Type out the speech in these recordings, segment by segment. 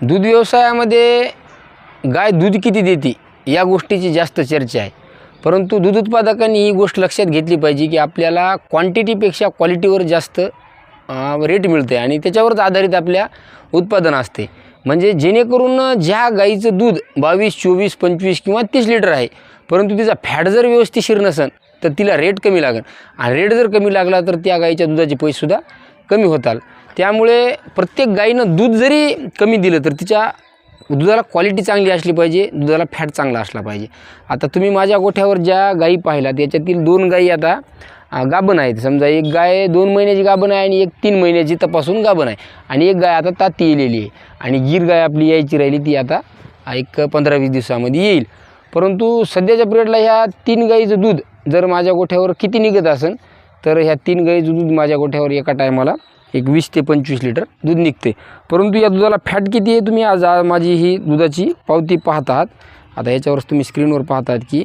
दूध व्यवसायामध्ये गाय दूध किती देते या गोष्टीची जास्त चर्चा आहे. परंतु दूध उत्पादकांनी ही गोष्ट लक्षात घेतली पाहिजे की आपल्याला क्वांटिटीपेक्षा क्वालिटीवर जास्त रेट मिळते आणि त्याच्यावरच आधारित आपल्या उत्पादन असते. म्हणजे जेणेकरून ज्या गाईचं दूध बावीस चोवीस पंचवीस किंवा तीस लिटर आहे परंतु तिचा फॅट जर व्यवस्थितशीर नसेल तर तिला रेट कमी लागेल आणि रेट जर कमी लागला तर त्या गाईच्या दुधाचे पैसेसुद्धा कमी होतात त्यामुळे प्रत्येक गाईनं दूध जरी कमी दिलं तर तिच्या दुधाला क्वालिटी चांगली असली पाहिजे दुधाला फॅट चांगला असला पाहिजे. आता तुम्ही माझ्या गोठ्यावर ज्या गायी पाहिला त्याच्यातील दोन गायी आता गाभण आहेत. समजा एक गाय दोन महिन्याची गाभण आहे आणि एक तीन महिन्याची तपासून गाभण आहे. आणि एक गाय आता ताती येलेली आहे. आणि गीर गाय आपली यायची राहिली ती आता एक पंधरा वीस दिवसामध्ये येईल. परंतु सध्याच्या पिरियडला ह्या तीन गाईचं दूध जर माझ्या गोठ्यावर किती निघत असेल तर ह्या तीन गाईचं दूध माझ्या गोठ्यावर एका टायमाला एक वीस ते पंचवीस लिटर दूध निघते. परंतु या दुधाला फॅट किती आहे तुम्ही आज माझी ही दुधाची पावती पाहत आहात. आता याच्यावर तुम्ही स्क्रीनवर पाहतात की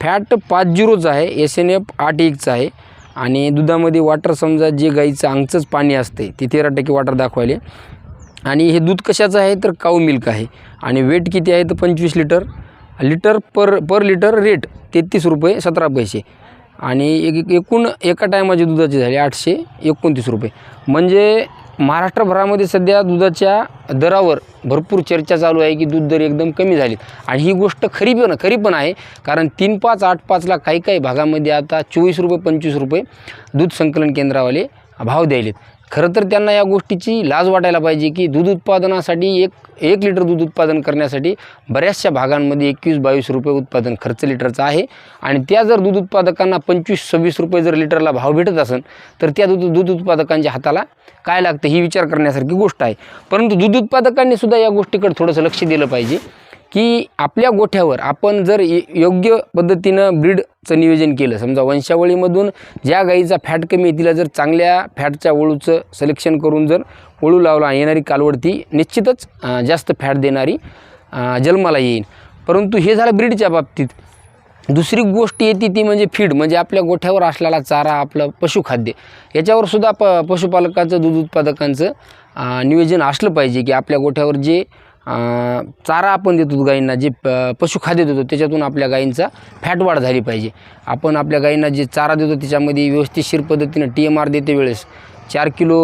फॅट पाच झिरोचं आहे एस एन एफ आठ एकचं आहे. आणि दुधामध्ये वॉटर समजा जे गाईचं अंगचंच पाणी असते ते तेरा टक्के वॉटर दाखवायले. आणि हे दूध कशाचं आहे? तर काऊ मिल्क आहे. आणि वेट किती आहे? तर पंचवीस litre. Litre per per litre rate तेहतीस रुपये सतरा पैसे. आणि एक एक- एकूण एका टायमाचे दुधाची झाले आठशे एकोणतीस रुपये. म्हणजे महाराष्ट्रभरामध्ये सध्या दुधाच्या दरावर भरपूर चर्चा चालू आहे की दूध दर एकदम कमी झालीत. आणि ही गोष्ट खरी पण खरी पण आहे कारण तीन पाच आठ पाचला काही काही भागामध्ये आता चोवीस रुपये पंचवीस रुपये दूध संकलन केंद्रावाले भाव द्यायलेत. खरं तर त्यांना या गोष्टीची लाज वाटायला पाहिजे की दूध उत्पादनासाठी एक एक लिटर दूध उत्पादन करण्यासाठी बऱ्याचशा भागांमध्ये एकवीस बावीस रुपये उत्पादन खर्च लिटरचा आहे. आणि त्या जर दूध उत्पादकांना पंचवीस सव्वीस रुपये जर लिटरला भाव भेटत असेल तर त्या दूध दूध उत्पादकांच्या हाताला काय लागतं ही विचार करण्यासारखी गोष्ट आहे. परंतु दूध उत्पादकांनी सुद्धा या गोष्टीकडे थोडंसं लक्ष दिलं पाहिजे. की आपल्या गोठ्यावर आपण जर योग्य पद्धतीनं ब्रीडचं नियोजन केलं समजा वंशावळीमधून ज्या गाईचा फॅट कमी आहे तिला जर चांगल्या फॅटच्या वळूचं सिलेक्शन करून जर वळू लावला येणारी कालवड ती निश्चितच जास्त फॅट देणारी जन्माला येईल परंतु हे झालं ब्रीडच्या बाबतीत. दुसरी गोष्ट येते ती म्हणजे फीड म्हणजे आपल्या गोठ्यावर असलेला चारा आपलं पशुखाद्य. याच्यावर सुद्धा प पशुपालकाचं दूध उत्पादकांचं नियोजन असलं पाहिजे की आपल्या गोठ्यावर जे चारा आपण देतो गायींना जे प पशुखाद्य देतो त्याच्यातून आपल्या गायींचा फॅट वाढ झाली पाहिजे. आपण आपल्या गायींना जे चारा देतो त्याच्यामध्ये व्यवस्थितशीर पद्धतीनं टी एम आर देते वेळेस. चार किलो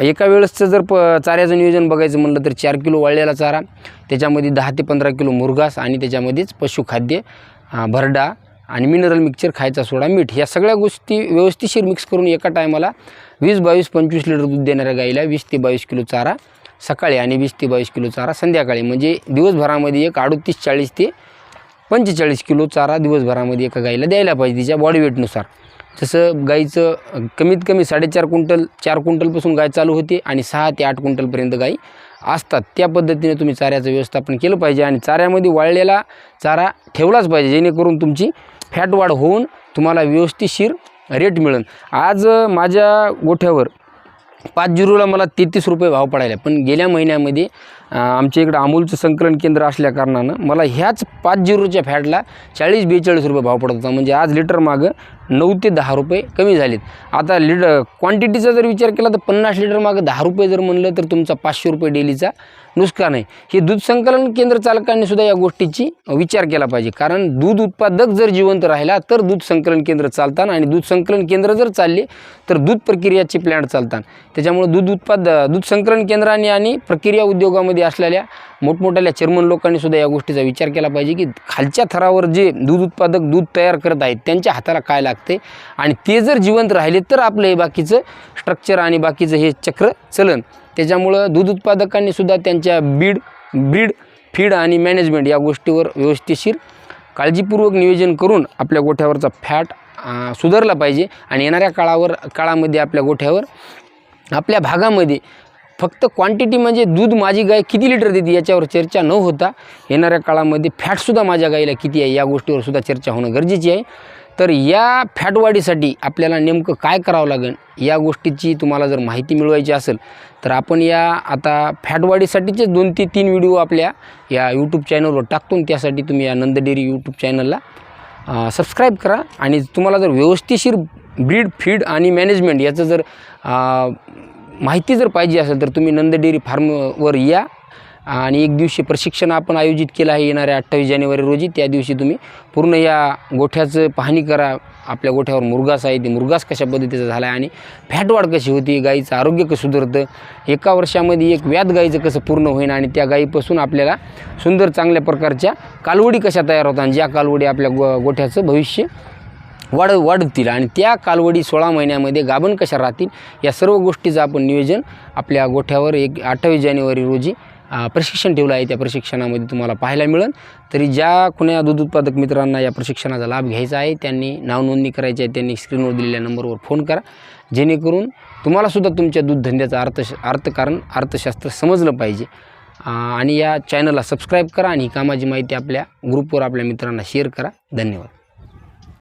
एका वेळेसचं जर प चाऱ्याचं नियोजन बघायचं म्हणलं तर चार किलो वाळलेला चारा त्याच्यामध्ये दहा ते पंधरा किलो मुरघास आणि त्याच्यामध्येच पशुखाद्य भरडा आणि मिनरल मिक्सचर खायचा सोडा मीठ या सगळ्या गोष्टी व्यवस्थितशीर मिक्स करून एका टायमाला वीस बावीस पंचवीस लिटर दूध देणाऱ्या गाईला वीस ते बावीस किलो चारा सकाळी आणि वीस ते बावीस किलो चारा संध्याकाळी. म्हणजे दिवसभरामध्ये एक अडतीस चाळीस ते पंचेचाळीस किलो चारा दिवसभरामध्ये एका गाईला द्यायला पाहिजे तिच्या बॉडी वेटनुसार जसं गाईचं कमीत कमी साडेचार क्विंटल चार क्विंटलपासून गाय चालू होते आणि सहा ते आठ क्विंटलपर्यंत गाई असतात. त्या पद्धतीने तुम्ही चाऱ्याचं व्यवस्थापन केलं पाहिजे आणि चाऱ्यामध्ये वाळलेला चारा ठेवलाच पाहिजे जेणेकरून तुमची फॅट वाढ होऊन तुम्हाला व्यवस्थितशीर रेट मिळेल. आज माझ्या गोठ्यावर पाच जिरोला मला तेहतीस रुपये भाव पडायला पण गेल्या महिन्यामध्ये आमच्या इकडं अमूलचं संकलन केंद्र असल्याकारणानं मला ह्याच पाच जिरोच्या फॅटला चाळीस बेचाळीस रुपये भाव पडत होता. म्हणजे आज लिटर मागं नऊ ते दहा रुपये कमी झालेत. आता लिड क्वांटिटीचा जर विचार केला तर पन्नास लिटर मागं दहा रुपये जर म्हणलं तर तुमचा पाचशे रुपये डेलीचा नुकसान आहे. हे दूध संकलन केंद्र चालकांनी सुद्धा या गोष्टीची विचार केला पाहिजे. कारण दूध उत्पादक जर जिवंत राहिला तर दूध संकलन केंद्र चालतात आणि दूध संकलन केंद्र जर चालले तर दूध प्रक्रियाचे प्लॅन्ट चालतात त्याच्यामुळे दूध उत्पाद दूध संकलन केंद्राने आणि प्रक्रिया उद्योगामध्ये असलेल्या मोठमोठ्या चेअरमन लोकांनी सुद्धा या गोष्टीचा विचार केला पाहिजे की खालच्या थरावर जे दूध उत्पादक दूध तयार करत आहेत त्यांच्या हाताला काय लागते? आणि ते जर जिवंत राहिले तर आपलं हे बाकीचं स्ट्रक्चर आणि बाकीचं हे चक्र चलन. त्याच्यामुळं दूध उत्पादकांनी सुद्धा त्यांच्या बीड ब्रीड फीड आणि मॅनेजमेंट या गोष्टीवर व्यवस्थितशीर काळजीपूर्वक नियोजन करून आपल्या गोठ्यावरचा फॅट सुधारला पाहिजे. आणि येणाऱ्या काळावर काळामध्ये आपल्या गोठ्यावर आपल्या भागामध्ये फक्त क्वांटिटी म्हणजे दूध माझी गाय किती लिटर देते याच्यावर चर्चा न होता येणाऱ्या काळामध्ये फॅटसुद्धा माझ्या गाईला किती आहे या गोष्टीवर सुद्धा चर्चा होणं गरजेची आहे. तर या फॅटवाढीसाठी आपल्याला नेमकं काय करावं लागेल या गोष्टीची तुम्हाला जर माहिती मिळवायची असेल तर आपण या आता फॅटवाढीसाठीचे दोन ते तीन व्हिडिओ आपल्या या यूट्यूब चॅनलवर टाकतो त्यासाठी तुम्ही या नंद डेअरी यूट्यूब चॅनलला सबस्क्राईब करा. आणि तुम्हाला जर व्यवस्थिशीर ब्रीड फीड आणि मॅनेजमेंट याचं जर माहिती जर पाहिजे असेल तर तुम्ही नंद डेअरी फार्मवर या. आणि एक दिवशी प्रशिक्षण आपण आयोजित केलं आहे येणाऱ्या अठ्ठावीस जानेवारी रोजी. त्या दिवशी तुम्ही पूर्ण या गोठ्याचं पाहणी करा. आपल्या गोठ्यावर मुरगास आहे. ते मुरगास कशा पद्धतीचा झाला आहे आणि फॅटवाढ कशी होती? गाईचं आरोग्य कसं सुधारतं? एका वर्षामध्ये एक व्याध गाईचं कसं पूर्ण होईन आणि त्या गाईपासून आपल्याला सुंदर चांगल्या प्रकारच्या कालवडी कशा तयार होतात आणि ज्या कालवडी आपल्या गो गोठ्याचं भविष्य वाढ वाढतील. आणि त्या कालवडी सोळा महिन्यामध्ये गाभण कशा राहतील या सर्व गोष्टीचं आपण नियोजन आपल्या गोठ्यावर एक अठ्ठावीस जानेवारी रोजी प्रशिक्षण ठेवलं आहे. त्या प्रशिक्षणामध्ये तुम्हाला पाहायला मिळेल. तरी ज्या कुण्या दूध उत्पादक मित्रांना या प्रशिक्षणाचा लाभ घ्यायचा आहे त्यांनी नावनोंदणी करायची आहे त्यांनी स्क्रीनवर दिलेल्या नंबरवर फोन करा. जेणेकरून तुम्हालासुद्धा तुमच्या दूध धंद्याचं अर्थ अर्थकारण अर्थशास्त्र समजलं पाहिजे. आणि या चॅनलला सबस्क्राईब करा आणि ही कामाची माहिती आपल्या ग्रुपवर आपल्या मित्रांना शेअर करा. धन्यवाद.